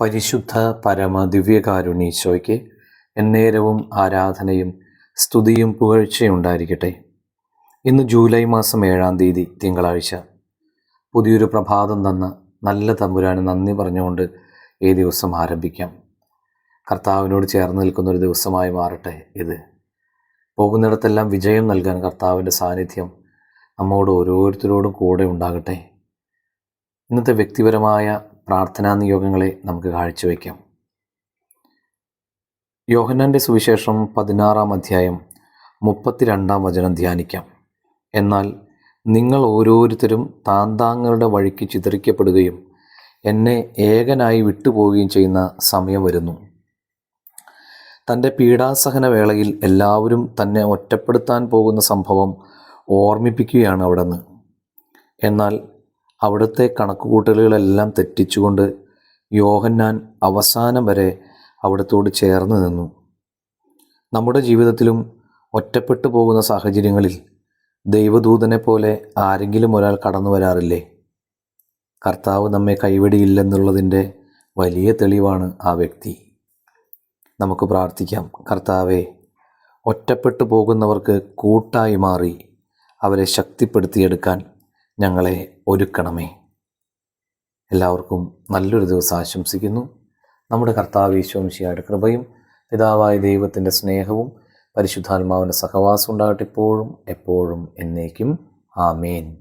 പരിശുദ്ധ പരമ ദിവ്യകാരുണീശോയ്ക്ക് എന്നേരവും ആരാധനയും സ്തുതിയും പുകഴ്ചയും ഉണ്ടായിരിക്കട്ടെ. ഇന്ന് ജൂലൈ മാസം ഏഴാം തീയതി തിങ്കളാഴ്ച. പുതിയൊരു പ്രഭാതം തന്ന നല്ല തമ്പുരാന് നന്ദി പറഞ്ഞുകൊണ്ട് ഈ ദിവസം ആരംഭിക്കാം. കർത്താവിനോട് ചേർന്ന് നിൽക്കുന്ന ഒരു ദിവസമായി മാറട്ടെ ഇത്. പോകുന്നിടത്തെല്ലാം വിജയം നൽകാൻ കർത്താവിന്റെ സാന്നിധ്യം നമ്മോട് ഓരോരുത്തരോടും കൂടെ ഉണ്ടാകട്ടെ. ഇന്നത്തെ വ്യക്തിപരമായ പ്രാർത്ഥനാ നിയോഗങ്ങളെ നമുക്ക് കാഴ്ചവെക്കാം യോഹന്നാന്റെ സുവിശേഷം പതിനാറാം അധ്യായം മുപ്പത്തിരണ്ടാം വചനം ധ്യാനിക്കാം. എന്നാൽ നിങ്ങൾ ഓരോരുത്തരും താന്താങ്ങളുടെ വഴിക്ക് ചിതറിക്കപ്പെടുകയും എന്നെ ഏകനായി വിട്ടുപോവുകയും ചെയ്യുന്ന സമയം വരുന്നു. തന്റെ പീഡാസഹന വേളയിൽ എല്ലാവരും തന്നെ ഒറ്റപ്പെടുത്താൻ പോകുന്ന സംഭവം ഓർമ്മിപ്പിക്കുകയാണ് അവിടെ നിന്ന് എന്നാൽ അവിടുത്തെ കണക്കുകൂട്ടലുകളെല്ലാം തെറ്റിച്ചുകൊണ്ട് യോഹന്നാൻ അവസാനം വരെ അവിടത്തോട് ചേർന്ന് നിന്നു. നമ്മുടെ ജീവിതത്തിലും ഒറ്റപ്പെട്ടു പോകുന്ന സാഹചര്യങ്ങളിൽ ദൈവദൂതനെ പോലെ ആരെങ്കിലും ഒരാൾ കടന്നു വരാറില്ലേ? കർത്താവ് നമ്മെ കൈവടിയില്ലെന്നുള്ളതിന്റെ വലിയ തെളിവാണ് ആ വ്യക്തി. നമുക്ക് പ്രാർത്ഥിക്കാം. കർത്താവെ ഒറ്റപ്പെട്ടു പോകുന്നവർക്ക് കൂട്ടായി മാറി അവരെ ശക്തിപ്പെടുത്തിയെടുക്കാൻ ഞങ്ങളെ ഒരുക്കണമേ. എല്ലാവർക്കും നല്ലൊരു ദിവസം ആശംസിക്കുന്നു. നമ്മുടെ കർത്താവ് ഈശോംശിയുടെ കൃപയും പിതാവായ ദൈവത്തിന്റെ സ്നേഹവും പരിശുദ്ധാത്മാവിന്റെ സഹവാസം ഉണ്ടാകട്ടെ ഇപ്പോഴും എപ്പോഴും എന്നേക്കും. ആമേൻ.